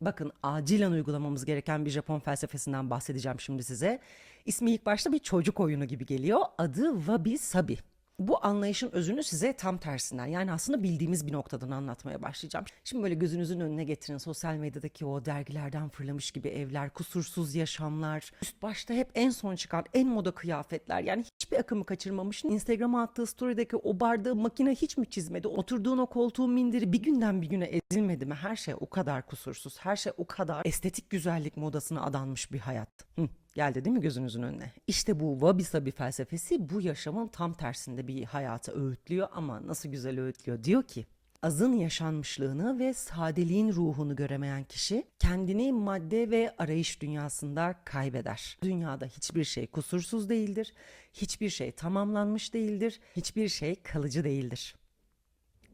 Bakın acilen uygulamamız gereken bir Japon felsefesinden bahsedeceğim şimdi size. İsmi ilk başta bir çocuk oyunu gibi geliyor. Adı Wabi Sabi. Bu anlayışın özünü size tam tersinden yani aslında bildiğimiz bir noktadan anlatmaya başlayacağım. Şimdi böyle gözünüzün önüne getirin sosyal medyadaki o dergilerden fırlamış gibi evler, kusursuz yaşamlar, üst başta hep en son çıkan en moda kıyafetler yani hiçbir akımı kaçırmamış. Instagram'a attığı story'deki o bardağı makine hiç mi çizmedi? Oturduğun o koltuğun mindiri bir günden bir güne ezilmedi mi? Her şey o kadar kusursuz, her şey o kadar estetik güzellik modasına adanmış bir hayat. Hı. Geldi değil mi gözünüzün önüne? İşte bu wabi sabi felsefesi bu yaşamın tam tersinde bir hayatı öğütlüyor ama nasıl güzel öğütlüyor. Diyor ki azın yaşanmışlığını ve sadeliğin ruhunu göremeyen kişi kendini madde ve arayış dünyasında kaybeder. Dünyada hiçbir şey kusursuz değildir, hiçbir şey tamamlanmış değildir, hiçbir şey kalıcı değildir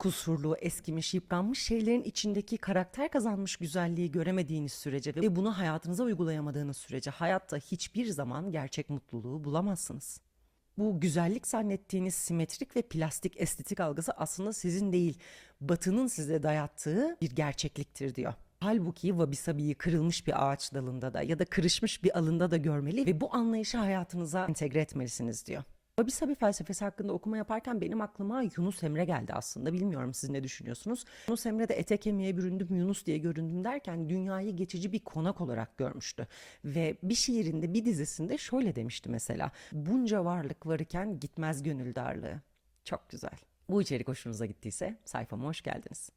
kusurlu, eskimiş, yıpranmış şeylerin içindeki karakter kazanmış güzelliği göremediğiniz sürece ve bunu hayatınıza uygulayamadığınız sürece hayatta hiçbir zaman gerçek mutluluğu bulamazsınız. Bu güzellik zannettiğiniz simetrik ve plastik estetik algısı aslında sizin değil, batının size dayattığı bir gerçekliktir diyor. Halbuki wabi sabi'yi kırılmış bir ağaç dalında da ya da kırışmış bir alında da görmeli ve bu anlayışı hayatınıza entegre etmelisiniz diyor. Wabi Sabi felsefesi hakkında okuma yaparken benim aklıma Yunus Emre geldi aslında. Bilmiyorum siz ne düşünüyorsunuz? Yunus Emre de ete kemiğe büründüm Yunus diye göründüm derken dünyayı geçici bir konak olarak görmüştü. Ve bir şiirinde bir dizisinde şöyle demişti mesela. Bunca varlık varıken gitmez gönül darlığı. Çok güzel. Bu içerik hoşunuza gittiyse sayfama hoş geldiniz.